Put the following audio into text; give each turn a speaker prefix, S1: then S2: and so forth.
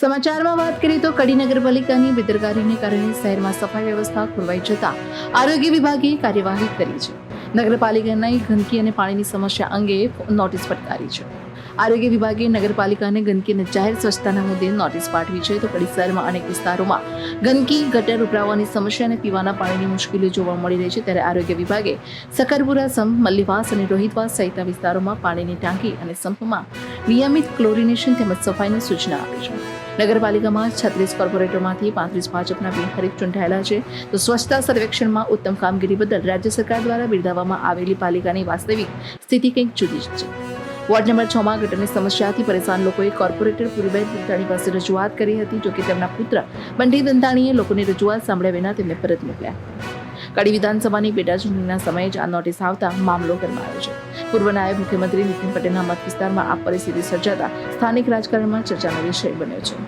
S1: સમાચારમાં વાત કરીએ તો કડી નગરપાલિકાની બેદરકારીને કારણે શહેરમાં સફાઈ વ્યવસ્થા ખોરવાઈ જતા આરોગ્ય વિભાગે કાર્યવાહી કરી છે. નગરપાલિકાની ગંદકી અને પાણીની સમસ્યા અંગે નોટિસ ફટકારી છે. આરોગ્ય વિભાગે નગરપાલિકાને ગંદકી અને જાહેર સ્વચ્છતાના મુદ્દે નોટિસ પાઠવી છે. તો કડી શહેરમાં અનેક વિસ્તારોમાં ગંદકી, ગટર ઉભરાવાની સમસ્યા અને પીવાના પાણીની મુશ્કેલીઓ જોવા મળી રહી છે. ત્યારે આરોગ્ય વિભાગે સકરપુરા સંપ, મલ્લીવાસ અને રોહિતવાસ સહિતના વિસ્તારોમાં પાણીની ટાંકી અને સંપમાં નિયમિત ક્લોરિનેશન તેમજ સફાઈની સૂચના આપી છે. નગરપાલિકામાં છત્રીસ કોર્પોરેટરમાંથી પાંત્રીસ ભાજપના બિનહરીફ ચૂંટાયેલા છે. તો સ્વચ્છતા સર્વેક્ષણમાં ઉત્તમ કામગીરી બદલ રાજ્ય સરકાર દ્વારા બિરદાવવામાં આવેલી પાલિકાની વાસ્તવિક સ્થિતિ કંઈક જુદી જ છે. વોર્ડ નંબર છ માં ગટરની સમસ્યાથી પરેશાન લોકોએ કોર્પોરેટર પુરીબેન દંતાણી પાસે રજૂઆત કરી હતી, જોકે તેમના પુત્ર બંટી દંતાણીએ લોકોની રજૂઆત સાંભળ્યા વિના તેમને પરત મોકલ્યા. કડી વિધાનસભાની પેટા ચૂંટણીના સમયે જ આ નોટિસ આવતા મામલો ગરમાયો છે. પૂર્વ નાયબ મુખ્યમંત્રી નીતિન પટેલના મત વિસ્તારમાં આ પરિસ્થિતિ સર્જાતા સ્થાનિક રાજકારણમાં ચર્ચાનો વિષય બન્યો છે.